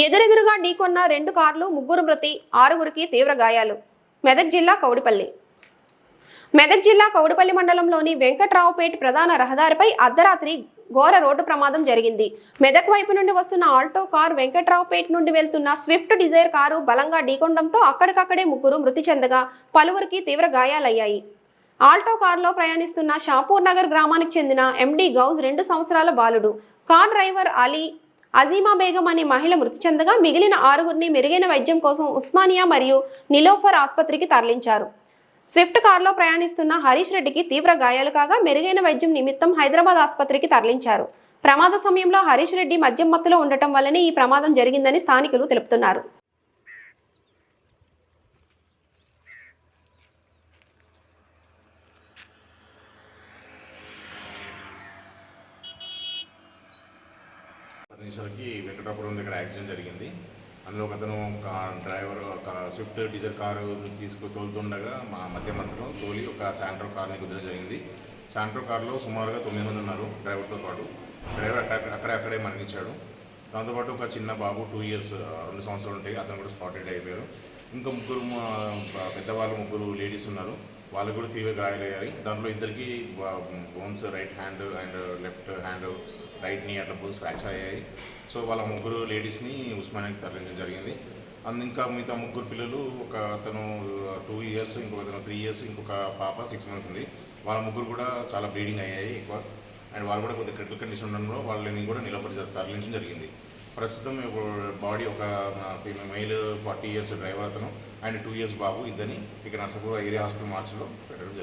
ఎదురెదురుగా ఢీకొన్న రెండు కార్లు ముగ్గురు మృతి ఆరుగురికి తీవ్ర గాయాలు. మెదక్ జిల్లా కౌడిపల్లి. మెదక్ జిల్లా కౌడిపల్లి మండలంలోని వెంకట్రావుపేట ప్రధాన రహదారిపై అర్ధరాత్రి ఘోర రోడ్డు ప్రమాదం జరిగింది. మెదక్ వైపు నుండి వస్తున్న ఆల్టో కార్ వెంకట్రావుపేట నుండి వెళ్తున్న స్విఫ్ట్ డిజైర్ కారు బలంగా ఢీకొనడంతో అక్కడికక్కడే ముగ్గురు మృతి చెందగా పలువురికి తీవ్ర గాయాలయ్యాయి. ఆల్టో కారులో ప్రయాణిస్తున్న షాపూర్ నగర్ గ్రామానికి చెందిన ఎండి గౌజ్ రెండు సంవత్సరాల బాలుడు. కార్ డ్రైవర్ అలీ అజీమా బేగం అనే మహిళ మృతి చెందగా మిగిలిన ఆరుగురిని మెరుగైన వైద్యం కోసం ఉస్మానియా మరియు నిలోఫర్ ఆసుపత్రికి తరలించారు. స్విఫ్ట్ కారులో ప్రయాణిస్తున్న హరీష్ రెడ్డికి తీవ్ర గాయాలు కాగా మెరుగైన వైద్యం నిమిత్తం హైదరాబాద్ ఆసుపత్రికి తరలించారు. ప్రమాద సమయంలో హరీష్ రెడ్డి మద్యం మత్తులో ఉండటం వల్లనే ఈ ప్రమాదం జరిగిందని స్థానికులు తెలుపుతున్నారు. పది నిమిషాలకి వెంకటాపురం దగ్గర యాక్సిడెంట్ జరిగింది. అందులో ఒక అతను డ్రైవర్ ఒక స్విఫ్ట్ డీజర్ కారు తీసుకు తోలుతుండగా మా మధ్య మధ్యలో తోలి ఒక శాంట్రో కార్ని కుదరడం జరిగింది. శాంట్రో కార్లో సుమారుగా తొమ్మిది మంది ఉన్నారు డ్రైవర్తో పాటు. డ్రైవర్ అక్కడ అక్కడే అక్కడే మరణించాడు. దాంతోపాటు ఒక చిన్న బాబు టూ ఇయర్స్ రెండు సంవత్సరాలు ఉంటాయి. అతను కూడా స్పాటెడ్ అయిపోయారు ఇంకా ముగ్గురు మా- పెద్దవాళ్ళు ముగ్గురు లేడీస్ ఉన్నారు. వాళ్ళు కూడా తీవ్ర గాయాలయ్యాయి దాంట్లో ఇద్దరికి bones right hand and left hand right knee అట్లా బోన్స్ ఫ్రాక్చర్ అయ్యాయి. సో వాళ్ళ ముగ్గురు లేడీస్ని ఉస్మానియాకి తరలించడం జరిగింది. అందు ఇంకా మిగతా ముగ్గురు పిల్లలు ఒక అతను టూ ఇయర్స్ ఇంకొక అతను త్రీ ఇయర్స్ ఇంకొక పాప సిక్స్ మంత్స్ ఉంది. వాళ్ళ ముగ్గురు కూడా చాలా బ్లీడింగ్ అయ్యాయి ఎక్కువ. అండ్ వాళ్ళు కూడా కొద్దిగా క్రిటికల్ కండిషన్ ఉండడంలో వాళ్ళని కూడా నిలబడి తరలించడం జరిగింది. ప్రస్తుతం బాడీ ఒక మెయిల్ ఫార్టీ ఇయర్స్ డ్రైవర్ అతను అండ్ టూ ఇయర్స్ బాబు ఇద్దరిని ఇక్కడ నర్సపూర్ ఏరియా హాస్పిటల్ మార్చిలో పెట్టడం జరిగింది.